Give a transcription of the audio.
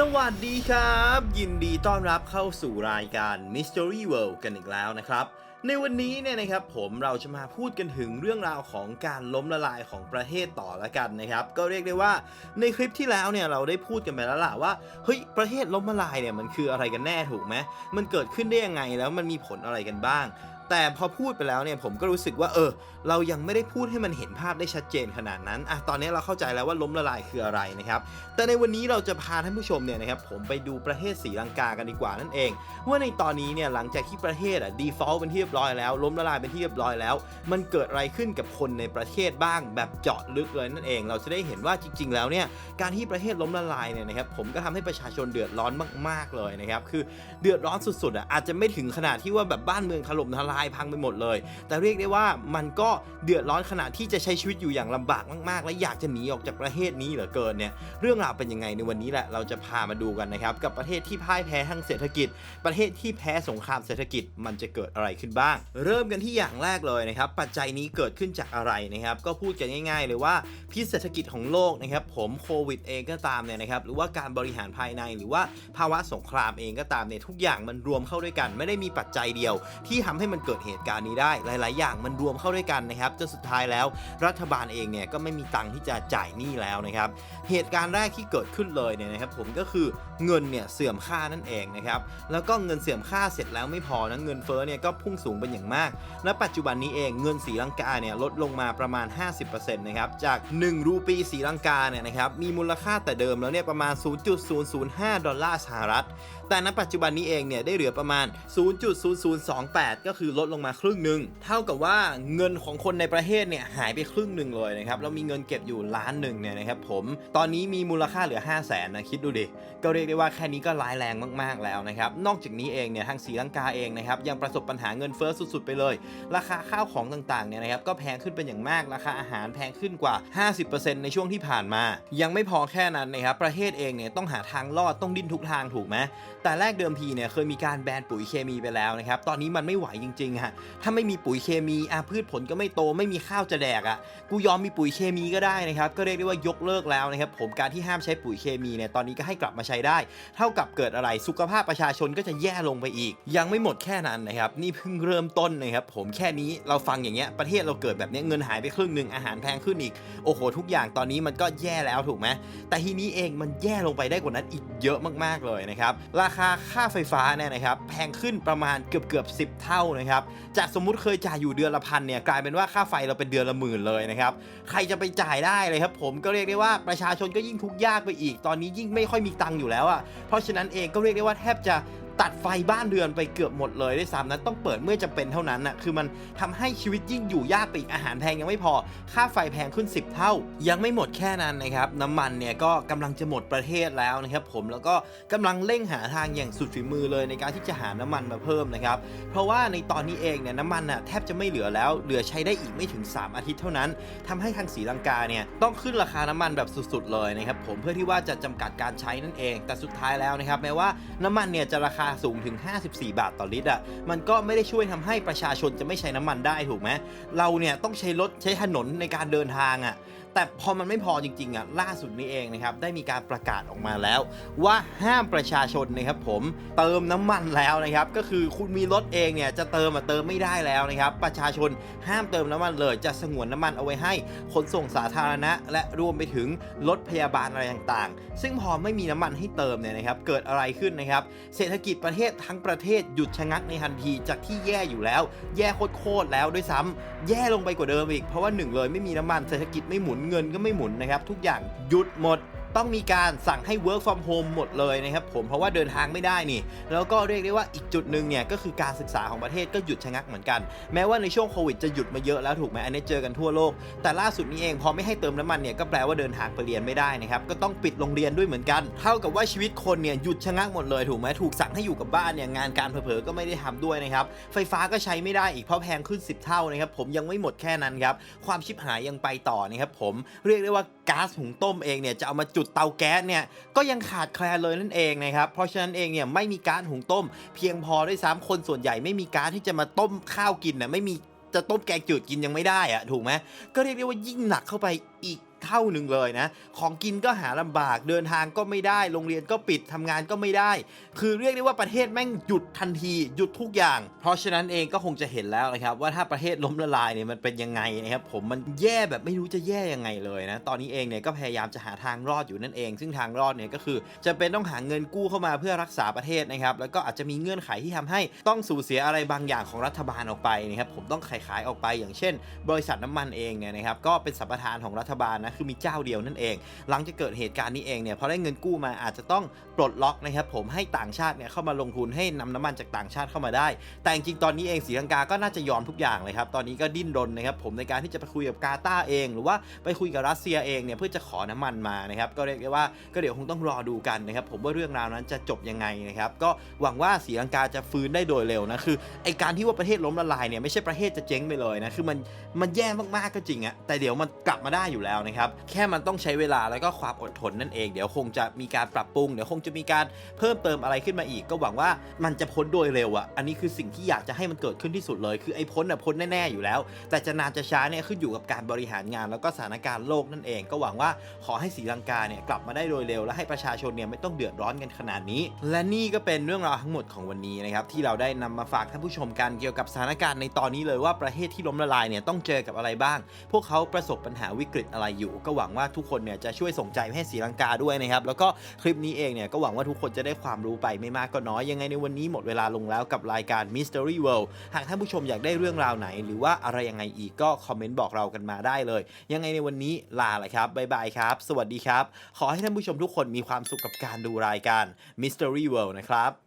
สวัสดีครับ ยินดีต้อนรับเข้าสู่รายการ Mystery World กันอีกแล้วนะครับ ในวันนี้เนี่ยนะครับผมเราจะมาพูดกันถึงเรื่องราวของการล้มละลายของประเทศต่อละกันนะครับ ก็เรียกได้ว่าในคลิปที่แล้วเนี่ยเราได้พูดกันไปแล้วล่ะว่าเฮ้ยประเทศล้มละลายเนี่ยมันคืออะไรกันแน่ถูกไหมมันเกิดขึ้นได้ยังไงแล้วมันมีผลอะไรกันบ้าง แต่พอพูดไปแล้วเนี่ยผมก็รู้สึกว่าเออ เรายังไม่ได้พูดให้มันเห็นภาพได้ชัดเจนขนาดนั้นอะตอนนี้เราเข้าใจแล้วว่าล้มละลายคืออะไรนะครับ แต่ในวันนี้เราจะพาท่านผู้ชมเนี่ยนะครับผมไปดูประเทศศรีลังกากันดีกว่านั่นเอง ว่าในตอนนี้เนี่ยหลังจากที่ประเทศอะ default เป็นที่เรียบร้อยแล้ว ล้มละลายเป็นที่เรียบร้อยแล้ว มันเกิดอะไรขึ้นกับคนในประเทศบ้างแบบเจาะลึกเลยนั่นเอง เราจะได้เห็นว่าจริง ๆ แล้วเนี่ยการที่ประเทศล้มละลายเนี่ยนะครับผมก็ทำให้ประชาชนเดือดร้อนมาก ๆเลยนะครับคือเดือดร้อนสุดๆอะอาจจะไม่ถึงขนาดที่ว่าแบบบ้านเมืองถล่มทลายายพังไปหมดเลย แต่เรียกได้ว่ามันก็เดือดร้อนขนาดที่จะใช้ชีวิตอยู่อย่างลำบากมากๆ และอยากจะหนีออกจากประเทศนี้เหลือเกินเนี่ยเรื่องราวเป็นยังไงในวันนี้แหละเราจะพามาดูกันนะครับกับประเทศที่พ่ายแพ้ทางเศรษฐกิจ ประเทศที่แพ้สงครามเศรษฐกิจมันจะเกิดอะไรขึ้นบ้าง เริ่มกันที่อย่างแรกเลยนะครับปัจจัยนี้เกิดขึ้นจากอะไรนะครับก็พูดกันง่าย ๆ เลยว่าพิษเศรษฐกิจของโลกนะครับผมโควิดเองก็ตามเนี่ยนะครับหรือว่าการบริหารภายในหรือว่าภาวะสงครามเองก็ตามเนี่ยทุกอย่างมันรวมเข้าด้วยกัน ไม่ได้มีปัจจัยเดียว ที่ทำให้มันเกิดเหตุการณ์นี้ได้หลาย ๆ อย่างมันรวมเข้าด้วยกันนะครับจนสุดท้ายแล้วรัฐบาลเองเนี่ยก็ไม่มีตังค์ที่จะจ่ายหนี้แล้วนะครับเหตุการณ์แรกที่เกิดขึ้นเลยเนี่ยนะครับผมก็คือเงินเนี่ยเสื่อมค่านั่นเองนะครับแล้วก็เงินเสื่อมค่าเสร็จแล้วไม่พอนะเงินเฟ้อเนี่ยก็พุ่งสูงเป็นอย่างมาก และปัจจุบันนี้เองเงินสีลังกาเนี่ยลดลงมาประมาณ 50%นะครับจาก1รูปีสีลังกาเนี่ยนะครับมีมูลค่าแต่เดิมแล้วเนี่ยประมาณ 0.005 ดอลลาร์สหรัฐ แต่ณปัจจุบันนี้เองเนี่ยได้เหลือประมาณ 0.0028 ก็คือลดลงมาครึ่งหนึ่งเท่ากับว่าเงินของคนในประเทศเนี่ยหายไปครึ่งหนึ่งเลยนะครับแล้วมีเงินเก็บอยู่ล้านหนึ่งเนี่ยนะครับผมตอนนี้มีมูลค่าเหลือ 5 0 0แสนนะคิดดูดิก็เรียกได้ว่าแค่นี้ก็ร้ายแรงมากๆแล้วนะครับนอกจากนี้เองเนี่ยทางศรีลังกาเองนะครับยังประสบปัญหาเงินเฟ้อสุดๆไปเลย ราคาข้าวของต่างๆเนี่ยนะครับก็แพงขึ้นเป็นอย่างมากราคาอาหารแพงขึ้นกว่า 50%ในช่วงที่ผ่านมา ยังไม่พอแค่นั้นนะครับประเทศเองเนี่ยต้องหาทางรอดต้องดิ้นทุกทางถูกไหมแต่แรกเดิมทีเนี่ยเคยมีการแบนปุ๋ยเคมีไปแล้วนะครับตอนนี้มันไม่ไหวจริงๆฮะถ้าไม่มีปุ๋ยเคมีอะพืชผลก็ไม่โตไม่มีข้าวจะแดกอะกูยอมมีปุ๋ยเคมีก็ได้นะครับก็เรียกได้ว่ายกเลิกแล้วนะครับผมการที่ห้ามใช้ปุ๋ยเคมีเนี่ยตอนนี้ก็ให้กลับมาใช้ได้ เท่ากับเกิดอะไรสุขภาพประชาชนก็จะแย่ลงไปอีก ยังไม่หมดแค่นั้นนะครับนี่เพิ่งเริ่มต้นนะครับผมแค่นี้เราฟังอย่างเงี้ยประเทศเราเกิดแบบนี้เงินหายไปครึ่งหนึ่งอาหารแพงขึ้นอีกโอ้โหทุกอย่างตอนนี้มันก็แย่แล้วถูกไหมแต่ทีนี้เองมันแย่ลงไปได้กว่านั้นอีกเยอะมากๆเลยนะครับราคาค่าไฟฟ้าเนี่ยนะครับแพงขึ้นประมาณเกือบเกือบสิเท่านะครับจากสมมุติเคยจ่ายอยู่เดือนละพันเนี่ยกลายเป็นว่าค่าไฟเราเป็นเดือนละหมื่นเลยนะครับ ใครจะไปจ่ายได้เลยครับผมก็เรียกได้ว่าประชาชนก็ยิ่งทุกข์ยากไปอีก ตอนนี้ยิ่งไม่ค่อยมีตังค์อยู่แล้วอะเพราะฉะนั้นเองก็เรียกได้ว่าแทบจะ ตัดไฟบ้านเรือนไปเกือบหมดเลยด้วยซ้ำนะต้องเปิดเมื่อจำเป็นเท่านั้นน่ะคือมันทำให้ชีวิตยิ่งอยู่ยากไปอีกอาหารแพงยังไม่พอ ค่าไฟแพงขึ้น 10 เท่า ยังไม่หมดแค่นั้นนะครับน้ำมันเนี่ยก็กำลังจะหมดประเทศแล้วนะครับผมแล้วก็กำลังเร่งหาทางอย่างสุดฝีมือเลยในการที่จะหาน้ำมันมาเพิ่มนะครับเพราะว่าในตอนนี้เองเนี่ยน้ำมันน่ะแทบจะไม่เหลือแล้วเหลือใช้ได้อีกไม่ถึง 3 อาทิตย์เท่านั้นทำให้ทางศรีลังกาเนี่ยต้องขึ้นราคาน้ำมันแบบสุดๆเลยนะครับผมเพื่อที่ว่าจะจำกัดการใช้นั่นเอง แต่สุดท้ายแล้วนะครับแม้ว่าน้ำมันเนี่ยจะราคาสูงถึง 54 บาทต่อลิตรอะมันก็ไม่ได้ช่วยทำให้ประชาชนจะไม่ใช้น้ำมันได้ถูกไหมเราเนี่ยต้องใช้รถใช้ถนนในการเดินทางอะ แต่พอมันไม่พอจริงๆอะล่าสุดนี้เองนะครับได้มีการประกาศออกมาแล้ว ว่าห้ามประชาชนนะครับผมเติมน้ำมันแล้วนะครับก็คือคุณมีรถเองเนี่ยจะเติมอะเติมไม่ได้แล้วนะครับประชาชนห้ามเติมน้ำมันเลย จะสงวนน้ำมันเอาไว้ให้ขนส่งสาธารณะ และรวมไปถึงรถพยาบาลอะไรต่างๆ ซึ่งพอไม่มีน้ำมันให้เติมเนี่ยนะครับเกิดอะไรขึ้นนะครับเศรษฐกิจประเทศทั้งประเทศหยุดชะงักในทันทีจากที่แย่อยู่แล้ว แย่โคตรๆแล้วด้วยซ้ำแย่ลงไปกว่าเดิมอีกเพราะว่าหนึ่งเลยไม่มีน้ำมันเศรษฐกิจไม่หมุนเงินก็ไม่หมุนนะครับ ทุกอย่างหยุดหมด ต้องมีการสั่งให้ work from home หมดเลยนะครับผมเพราะว่าเดินทางไม่ได้นี่ แล้วก็เรียกได้ว่าอีกจุดหนึ่งเนี่ยก็คือการศึกษาของประเทศก็หยุดชะงักเหมือนกัน แม้ว่าในช่วงโควิดจะหยุดมาเยอะแล้วถูกไหมอันนี้เจอกันทั่วโลก แต่ล่าสุดนี้เองพอไม่ให้เติมน้ำมันเนี่ยก็แปลว่าเดินทางไปเรียนไม่ได้นะครับก็ต้องปิดโรงเรียนด้วยเหมือนกัน เท่ากับว่าชีวิตคนเนี่ยหยุดชะงักหมดเลยถูกไหมถูกสั่งให้อยู่กับบ้านเนี่ยงานการเผลอๆก็ไม่ได้ทำด้วยนะครับไฟฟ้าก็ใช้ไม่ได้อีกเพราะแพงขึ้น 10 เท่านะครับผมยังไม่หมดแค่นั้นครับความชิบหายยังไปต่อนะครับผมเรียกได้ว่า ก๊าซหุงต้มเองเนี่ยจะเอามาจุดเตาแก๊สเนี่ยก็ยังขาดแคลนเลยนั่นเองนะครับเพราะฉะนั้นเองเนี่ยไม่มีก๊าซหุงต้ม เพียงพอด้วยซ้ำคนส่วนใหญ่ไม่มีก๊าซที่จะมาต้มข้าวกินนะไม่มีจะต้มแกงจืดกินยังไม่ได้อะถูกไหมก็เรียกได้ว่ายิ่งหนักเข้าไปอีก เท่าหนึ่งเลยนะ ของกินก็หาลำบากเดินทางก็ไม่ได้ โรงเรียนก็ปิดทำงานก็ไม่ได้ คือเรียกได้ว่าประเทศแม่งหยุดทันทีหยุดทุกอย่าง เพราะฉะนั้นเองก็คงจะเห็นแล้วนะครับว่าถ้าประเทศล้มละลายเนี่ยมันเป็นยังไงนะครับผมมันแย่แบบไม่รู้จะแย่ยังไงเลยนะตอนนี้เองเนี่ยก็พยายามจะหาทางรอดอยู่นั่นเอง ซึ่งทางรอดเนี่ยก็คือจะเป็นต้องหาเงินกู้เข้ามาเพื่อรักษาประเทศนะครับแล้วก็อาจจะมีเงื่อนไขที่ทำให้ต้องสูญเสียอะไรบางอย่างของรัฐบาลออกไปนะครับผมต้องขายขายออกไปอย่างเช่น บริษัทน้ำมันเองเนี่ยนะครับก็เป็นสัมปทานของรัฐบาลนะคือมีเจ้าเดียวนั่นเอง หลังจากเกิดเหตุการณ์นี้เองเนี่ยพอได้เงินกู้มาอาจจะต้องปลดล็อกนะครับผมให้ต่างชาติเนี่ยเข้ามาลงทุนให้นำน้ำมันจากต่างชาติเข้ามาได้ แต่จริงตอนนี้เองศรีลังกาก็น่าจะยอมทุกอย่างเลยครับตอนนี้ก็ดิ้นรนนะครับผมในการที่จะไปคุยกับกาตาเอง หรือว่าไปคุยกับรัสเซียเองเนี่ยเพื่อจะขอน้ำมันมานะครับก็เรียกได้ว่าก็เดี๋ยวคงต้องรอดูกันนะครับผมว่าเรื่องราวนั้นจะจบยังไงนะครับก็หวังว่าศรีลังกาจะฟื้นได้โดยเร็วนะคือไอการที่ว่าประเทศล้มละลายเนี่ยไม่ใช่ประเทศจะเจ๊งไปเลยนะคือมันมันแย่มากๆก็จริงอะแต่เดี๋ยวมันกลับมาได้อยู่แล้วนะครับแค่มันต้องใช้เวลาแล้วก็ความอดทนนั่นเอง เดี๋ยวคงจะมีการปรับปรุง เดี๋ยวคงจะมีการเพิ่มเติมอะไรขึ้นมาอีก ก็หวังว่ามันจะพ้นโดยเร็วอะอันนี้คือสิ่งที่อยากจะให้มันเกิดขึ้นที่สุดเลย คือไอ้พ้นอะพ้นแน่ๆอยู่แล้ว แต่จะนานจะช้าเนี่ยขึ้นอยู่กับการบริหารงาน แล้วก็สถานการณ์โลกนั่นเอง ก็หวังว่าขอให้ศรีลังกาเนี่ยกลับมาได้โดยเร็ว และให้ประชาชนเนี่ยไม่ต้องเดือดร้อนกันขนาดนี้ และนี่ก็เป็นเรื่องราวทั้งหมดของวันนี้นะครับที่เราได้นำมาฝากท่านผู้ชมกันเกี่ยวกับสถานการณ์ในตอนนี้เลยว่าประเทศที่ล้มละลายเนี่ยต้องเจอกับอะไรบ้าง พวกเขาประสบปัญหาวิกฤตอะไรอยู่ก็หวังว่าทุกคนเนี่ยจะช่วยส่งใจให้ศรีลังกาด้วยนะครับ แล้วก็คลิปนี้เองเนี่ยก็หวังว่าทุกคนจะได้ความรู้ไปไม่มากก็น้อย ยังไงในวันนี้หมดเวลาลงแล้วกับรายการ Mystery World หากท่านผู้ชมอยากได้เรื่องราวไหน หรือว่าอะไรยังไงอีกก็คอมเมนต์บอกเรากันมาได้เลย ยังไงในวันนี้ลาเลยครับบ๊ายบายครับ สวัสดีครับ ขอให้ท่านผู้ชมทุกคนมีความสุขกับการดูรายการ Mystery World นะครับ